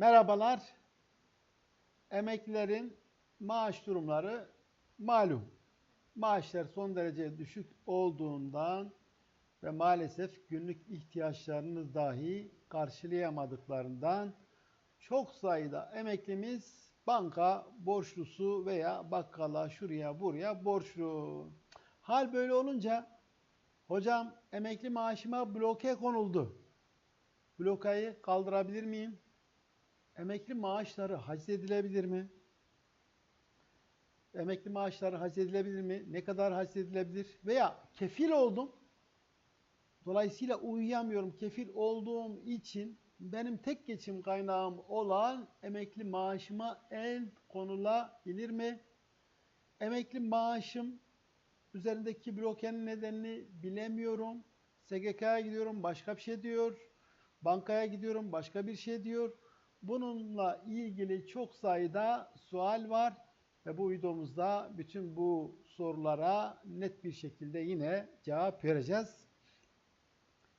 Merhabalar. Emeklilerin maaş durumları malum. Maaşlar son derece düşük olduğundan ve maalesef günlük ihtiyaçlarını dahi karşılayamadıklarından çok sayıda emeklimiz banka borçlusu veya bakkala şuraya buraya borçlu. Hal böyle olunca hocam emekli maaşıma bloke konuldu. Blokayı kaldırabilir miyim? Emekli maaşları haciz edilebilir mi? Emekli maaşları haciz edilebilir mi? Ne kadar haciz edilebilir? Veya kefil oldum. Dolayısıyla uyuyamıyorum. Kefil olduğum için benim tek geçim kaynağım olan emekli maaşıma el konulabilir mi? Emekli maaşım üzerindeki blokenin nedenini bilemiyorum. SGK'ya gidiyorum başka bir şey diyor. Bankaya gidiyorum başka bir şey diyor. Bununla ilgili çok sayıda sual var ve bu videomuzda bütün bu sorulara net bir şekilde yine cevap vereceğiz.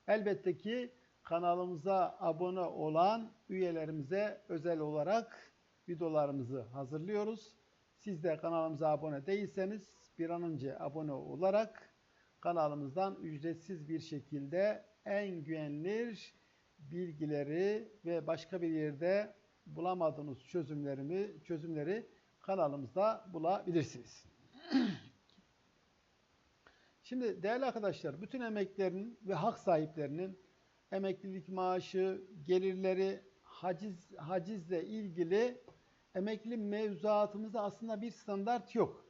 Elbette ki kanalımıza abone olan üyelerimize özel olarak videolarımızı hazırlıyoruz. Siz de kanalımıza abone değilseniz bir an önce abone olarak kanalımızdan ücretsiz bir şekilde en güvenilir bilgileri ve başka bir yerde bulamadığınız çözümlerimi çözümleri kanalımızda bulabilirsiniz. Şimdi değerli arkadaşlar, bütün emeklilerin ve hak sahiplerinin emeklilik maaşı, gelirleri, haciz hacizle ilgili emekli mevzuatımızda aslında bir standart yok.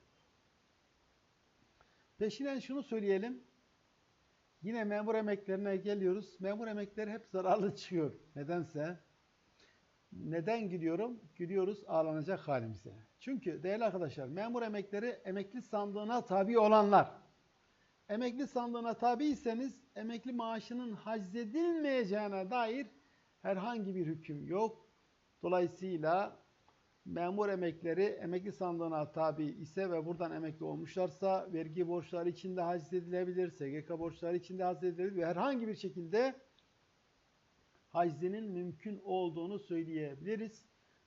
Peşinen şunu söyleyelim. Yine memur emeklerine geliyoruz. Memur emekleri hep zararlı çıkıyor. Nedense. Neden gidiyorum? Gidiyoruz ağlanacak halimize. Çünkü değerli arkadaşlar memur emekleri emekli sandığına tabi olanlar. Emekli sandığına tabiyseniz emekli maaşının haczedilmeyeceğine dair herhangi bir hüküm yok. Dolayısıyla memur emekleri emekli sandığına tabi ise ve buradan emekli olmuşlarsa vergi borçları içinde haciz edilebilir, SGK borçları içinde haciz edilebilir ve herhangi bir şekilde haczinin mümkün olduğunu söyleyebiliriz.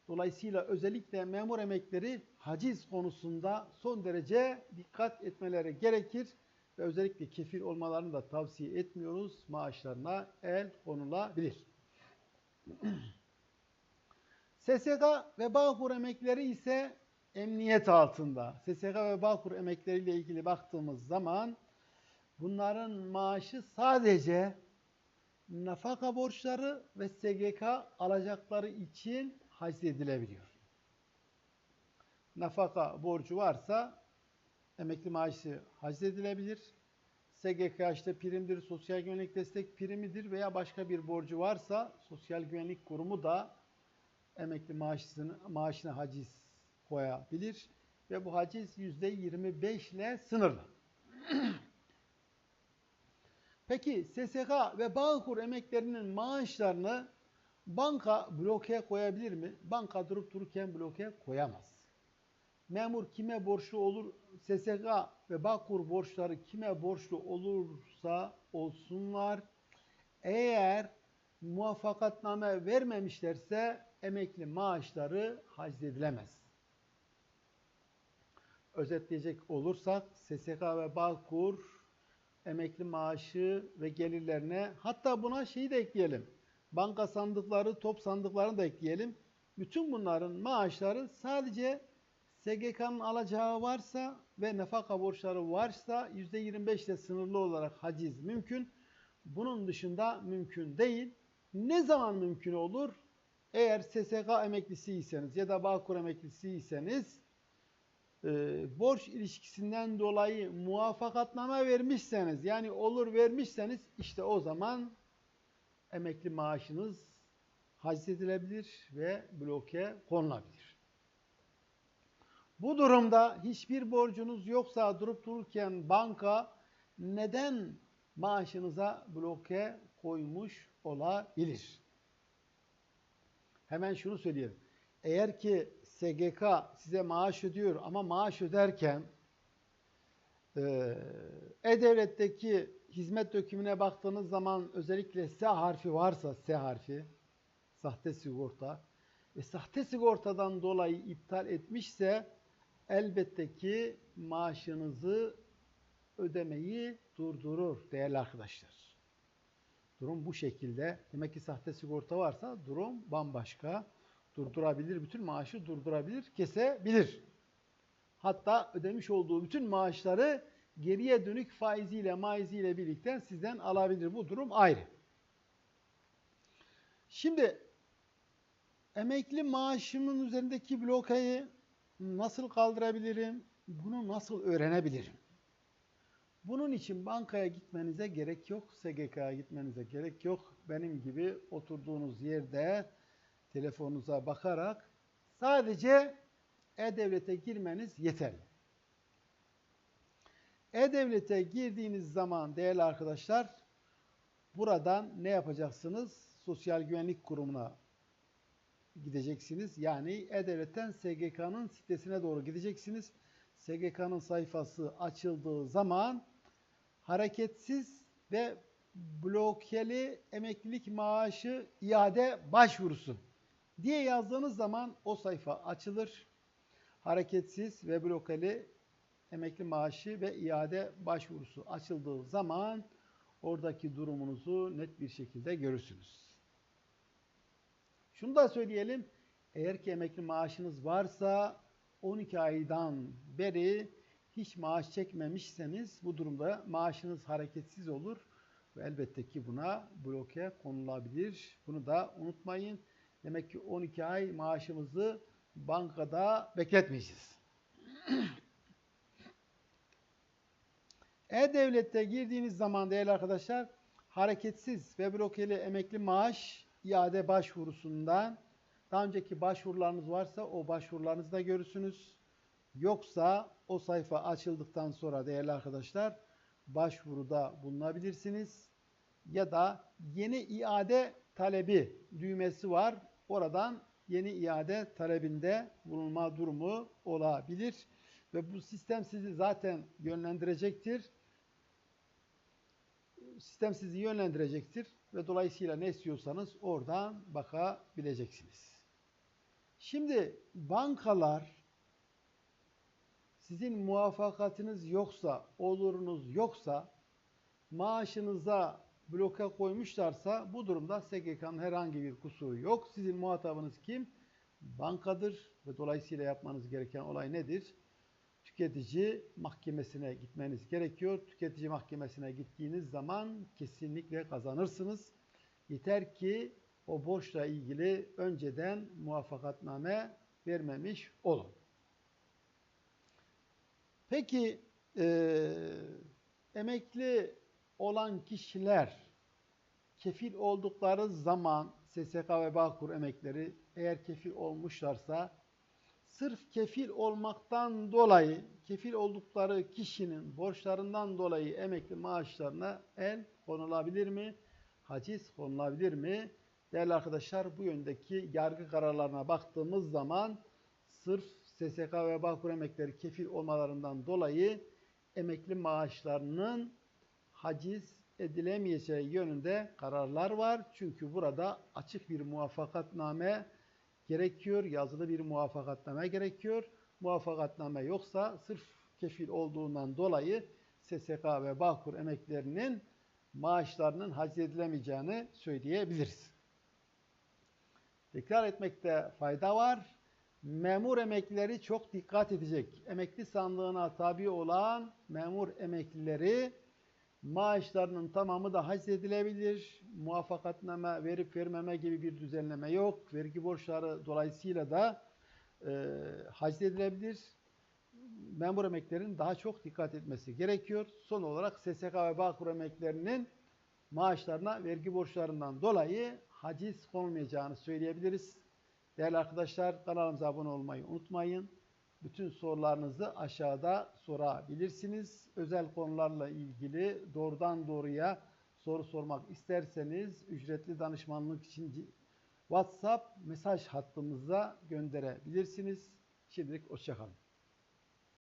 Dolayısıyla özellikle memur emekleri haciz konusunda son derece dikkat etmeleri gerekir ve özellikle kefil olmalarını da tavsiye etmiyoruz. Maaşlarına el konulabilir. SSK ve Bağkur emekleri ise emniyet altında. SSK ve Bağkur emekleriyle ilgili baktığımız zaman bunların maaşı sadece nafaka borçları ve SGK alacakları için haciz edilebiliyor. Nafaka borcu varsa emekli maaşı haciz edilebilir. SGK işte primdir, sosyal güvenlik destek primidir veya başka bir borcu varsa sosyal güvenlik kurumu da emekli maaşını, maaşına haciz koyabilir ve bu haciz %25 ile sınırlı. Peki SSK ve Bağkur emeklerinin maaşlarını banka bloke koyabilir mi? Banka durup dururken bloke koyamaz. Memur kime borçlu olur? SSK ve Bağkur borçları kime borçlu olursa olsunlar. Eğer muvaffakatname vermemişlerse emekli maaşları haczedilemez. Özetleyecek olursak SSK ve Bağkur emekli maaşı ve gelirlerine hatta buna şeyi de ekleyelim. Banka sandıkları, top sandıklarını da ekleyelim. Bütün bunların maaşları sadece SGK'nın alacağı varsa ve nafaka borçları varsa %25 ile sınırlı olarak haciz mümkün. Bunun dışında mümkün değil. Ne zaman mümkün olur? Eğer SSK emeklisiyseniz ya da Bağkur emeklisiyseniz e, borç ilişkisinden dolayı muvaffakatname vermişseniz yani olur vermişseniz işte o zaman emekli maaşınız haciz ve bloke konulabilir. Bu durumda hiçbir borcunuz yoksa durup dururken banka neden maaşınıza bloke koymuş olabilir? Hemen şunu söyleyelim. Eğer ki SGK size maaş ödüyor ama maaş öderken E-Devlet'teki hizmet dökümüne baktığınız zaman özellikle S harfi varsa S harfi, sahte sigorta ve sahte sigortadan dolayı iptal etmişse elbette ki maaşınızı ödemeyi durdurur değerli arkadaşlar. Durum bu şekilde. Demek ki sahte sigorta varsa durum bambaşka. Durdurabilir, bütün maaşı durdurabilir, kesebilir. Hatta ödemiş olduğu bütün maaşları geriye dönük faiziyle, maiziyle birlikte sizden alabilir. Bu durum ayrı. Şimdi emekli maaşımın üzerindeki blokayı nasıl kaldırabilirim? Bunu nasıl öğrenebilirim? Bunun için bankaya gitmenize gerek yok, SGK'ya gitmenize gerek yok. Benim gibi oturduğunuz yerde telefonunuza bakarak sadece E-Devlet'e girmeniz yeterli. E-Devlet'e girdiğiniz zaman değerli arkadaşlar buradan ne yapacaksınız? Sosyal Güvenlik Kurumu'na gideceksiniz. Yani E-Devlet'ten SGK'nın sitesine doğru gideceksiniz. SGK'nın sayfası açıldığı zaman hareketsiz ve blokeli emeklilik maaşı iade başvurusu diye yazdığınız zaman o sayfa açılır. Hareketsiz ve blokeli emekli maaşı ve iade başvurusu açıldığı zaman oradaki durumunuzu net bir şekilde görürsünüz. Şunu da söyleyelim. Eğer ki emekli maaşınız varsa 12 aydan beri hiç maaş çekmemişseniz bu durumda maaşınız hareketsiz olur ve elbette ki buna bloke konulabilir. Bunu da unutmayın. Demek ki 12 ay maaşımızı bankada bekletmeyeceğiz. E-Devlet'te girdiğiniz zaman değerli arkadaşlar hareketsiz ve blokeli emekli maaş iade başvurusundan daha önceki başvurularınız varsa o başvurularınızı da görürsünüz. Yoksa o sayfa açıldıktan sonra değerli arkadaşlar başvuruda bulunabilirsiniz. Ya da yeni iade talebi düğmesi var. Oradan yeni iade talebinde bulunma durumu olabilir. Ve bu sistem sizi zaten yönlendirecektir. Sistem sizi yönlendirecektir ve dolayısıyla ne istiyorsanız oradan bakabileceksiniz. Şimdi bankalar sizin muvaffakatınız yoksa, olurunuz yoksa, maaşınıza bloke koymuşlarsa bu durumda SGK'nın herhangi bir kusuru yok. Sizin muhatabınız kim? Bankadır ve dolayısıyla yapmanız gereken olay nedir? Tüketici mahkemesine gitmeniz gerekiyor. Tüketici mahkemesine gittiğiniz zaman kesinlikle kazanırsınız. Yeter ki o borçla ilgili önceden muvaffakatname vermemiş olun. Peki e, emekli olan kişiler kefil oldukları zaman SSK ve Bağkur emekleri eğer kefil olmuşlarsa sırf kefil olmaktan dolayı kefil oldukları kişinin borçlarından dolayı emekli maaşlarına el konulabilir mi? Haciz konulabilir mi? Değerli arkadaşlar bu yöndeki yargı kararlarına baktığımız zaman sırf SSK ve Bağkur emekleri kefil olmalarından dolayı emekli maaşlarının haciz edilemeyeceği yönünde kararlar var. Çünkü burada açık bir muvaffakatname gerekiyor, yazılı bir muvaffakatname gerekiyor. Muvaffakatname yoksa sırf kefil olduğundan dolayı SSK ve Bağkur emeklerinin maaşlarının haciz edilemeyeceğini söyleyebiliriz. Tekrar etmekte fayda var. Memur emeklileri çok dikkat edecek. Emekli sandığına tabi olan memur emeklileri maaşlarının tamamı da haciz edilebilir. Muvaffakatname verip vermeme gibi bir düzenleme yok. Vergi borçları dolayısıyla da e, haciz edilebilir. Memur emeklerinin daha çok dikkat etmesi gerekiyor. Son olarak SSK ve Bağkur emeklerinin maaşlarına vergi borçlarından dolayı haciz konulmayacağını söyleyebiliriz. Değerli arkadaşlar kanalımıza abone olmayı unutmayın. Bütün sorularınızı aşağıda sorabilirsiniz. Özel konularla ilgili doğrudan doğruya soru sormak isterseniz ücretli danışmanlık için WhatsApp mesaj hattımıza gönderebilirsiniz. Şimdilik hoşçakalın.